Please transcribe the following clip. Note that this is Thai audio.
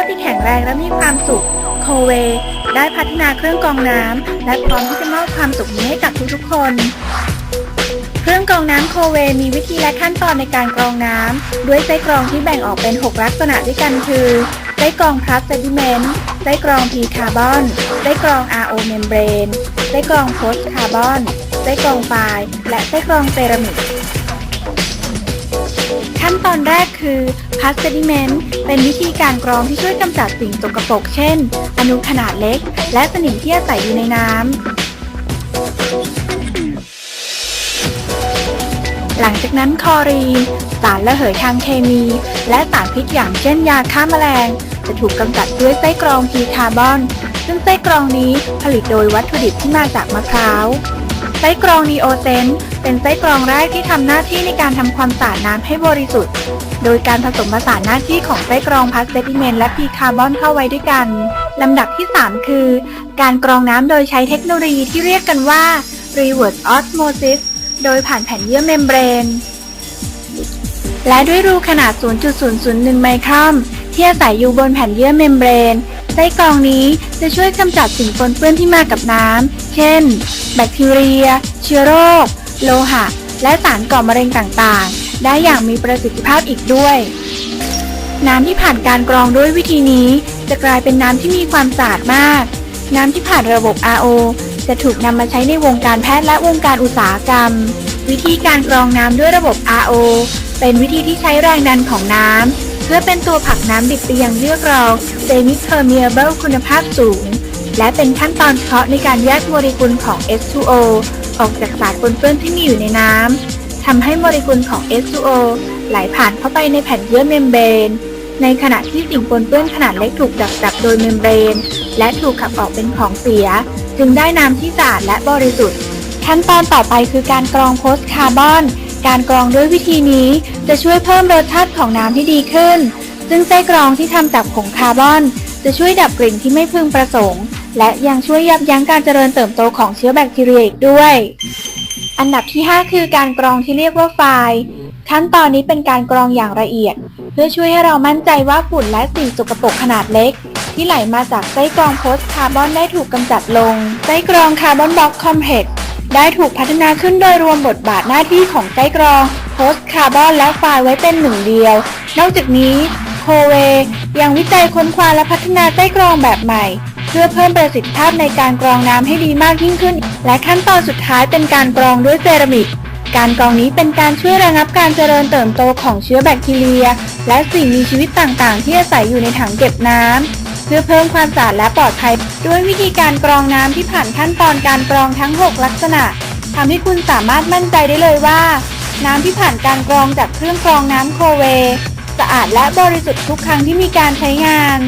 พที่แข็งแรงและมีความสุข โคเว ได้พัฒนาเครื่องกรองน้ำและพร้อมที่จะมอบความสุขนี้ให้กับทุกๆคน เครื่องกรองน้ำโคเวมีวิธีและขั้นตอนในการกรองน้ำด้วยไส้กรองที่แบ่งออกเป็น 6 ลักษณะด้วยกันคือไส้กรองพลัสเซดิเมนต์ไส้กรองพีคาร์บอนไส้กรอง RO เมมเบรนไส้กรองโพสคาร์บอนไส้กรองไฟและไส้กรองเซรามิก ขั้นตอนแรกคือพาสเซดิเมนต์เป็นวิธีการกรองที่ช่วยกำจัดสิ่งสกปรกเช่น อนุขนาดเล็ก และสนิมที่อาศัยอยู่ในน้ำ หลังจากนั้นคอรีน สารระเหยทางเคมี และสารพิษอย่างเช่นยาฆ่าแมลง จะถูกกำจัดด้วยไส้กรองพีคาร์บอน ซึ่งไส้กรองนี้ผลิตโดยวัตถุดิบที่มาจากมะพร้าวไส้กรองนีโอเซน เป็นไส้กรองแรกที่ทำหน้าที่ในการทำความสะอาดน้ำให้บริสุทธิ์ โดยการผสมผสานหน้าที่ของไส้กรองพาสเซติเมนและพีคาร์บอนเข้าไว้ด้วยกันลำดับที่ 3 คือ การกรองน้ำโดยใช้เทคโนโลยีที่เรียกกันว่า reverse osmosis โดยผ่านแผ่นเยื่อเมมเบรน และด้วยรูขนาด 0.001 ไมครอนที่อาศัยอยู่บนแผ่นเยื่อเมมเบรนไส้กรองนี้จะช่วยกำจัดสิ่งปนเปื้อนที่มากับน้ำ เช่น แบคทีเรีย เชื้อโรค โลหะ และสารก่อมะเร็งต่างๆ ได้อย่างมีประสิทธิภาพอีกด้วย น้ำที่ผ่านการกรองด้วยวิธีนี้ จะกลายเป็นน้ำที่มีความสะอาดมาก น้ำที่ผ่านระบบ RO จะถูกนำมาใช้ในวงการแพทย์และวงการอุตสาหกรรม วิธีการกรองน้ำด้วยระบบ RO เป็นวิธีที่ใช้แรงดันของน้ำเพื่อเป็นตัวผลักน้ำดิบไปยังเยือกรอง semi permeable คุณภาพสูง และเป็นขั้นตอนเฉพาะในการแยกโมเลกุลของ H2O ออกจากสารปนเปื้อนที่มีอยู่ในน้ำทำให้โมเลกุลของ H2O ไหลผ่านเข้าไปในแผ่นเยื่อเมมเบรนในขณะที่สิ่งปนเปื้อนขนาดเล็กถูกดักจับโดยเมมเบรน และถูกขับออกเป็นของเสีย จึงได้น้ำที่สะอาดและบริสุทธิ์ ขั้นตอนต่อไปคือการกรองโพสคาร์บอน การกรองด้วยวิธีนี้จะช่วยเพิ่มรสชาติของน้ำที่ดีขึ้น ซึ่งไส้กรองที่ทำจากผงคาร์บอน จะช่วยดับกลิ่นที่ไม่พึงประสงค์ และยังช่วยยับยั้งการเจริญเติบโตของเชื้อแบคทีเรียอีกด้วย อันดับที่ 5 คือการกรองที่เรียกว่าไฟล์ขั้นตอนนี้เป็นการกรองอย่างละเอียด เพื่อช่วยให้เรามั่นใจว่าฝุ่นและสิ่งสกปรกขนาดเล็ก ที่ไหลมาจากไส้กรองโพสคาร์บอนได้ถูกกำจัดลงไส้กรองคาร์บอนบล็อกคอมเพล็กซ์ได้ถูกพัฒนาขึ้นโดยรวมบทบาทหน้าที่ของไส้กรองโพสคาร์บอนและไฟล์ไว้เป็นหนึ่งเดียว นอกจากนี้โคเวยังวิจัยค้นคว้าและพัฒนาไส้กรองแบบใหม่ เพื่อเพิ่มประสิทธิภาพในการกรองน้ำให้ดีมากยิ่งขึ้น และขั้นตอนสุดท้ายเป็นการกรองด้วยเซรามิก การกรองนี้เป็นการช่วยระงับการเจริญเติบโตของเชื้อแบคทีเรีย และสิ่งมีชีวิตต่างๆ ที่อาศัยอยู่ในถังเก็บน้ำเพื่อเพิ่มความสะอาดและปลอดภัย ด้วยวิธีการกรองน้ำที่ผ่านขั้นตอนการกรองทั้ง 6 ลักษณะทำให้คุณสามารถมั่นใจได้เลยว่า น้ำที่ผ่านการกรองจากเครื่องกรองน้ำโคเว สะอาดและบริสุทธิ์ทุกครั้งที่มีการใช้งาน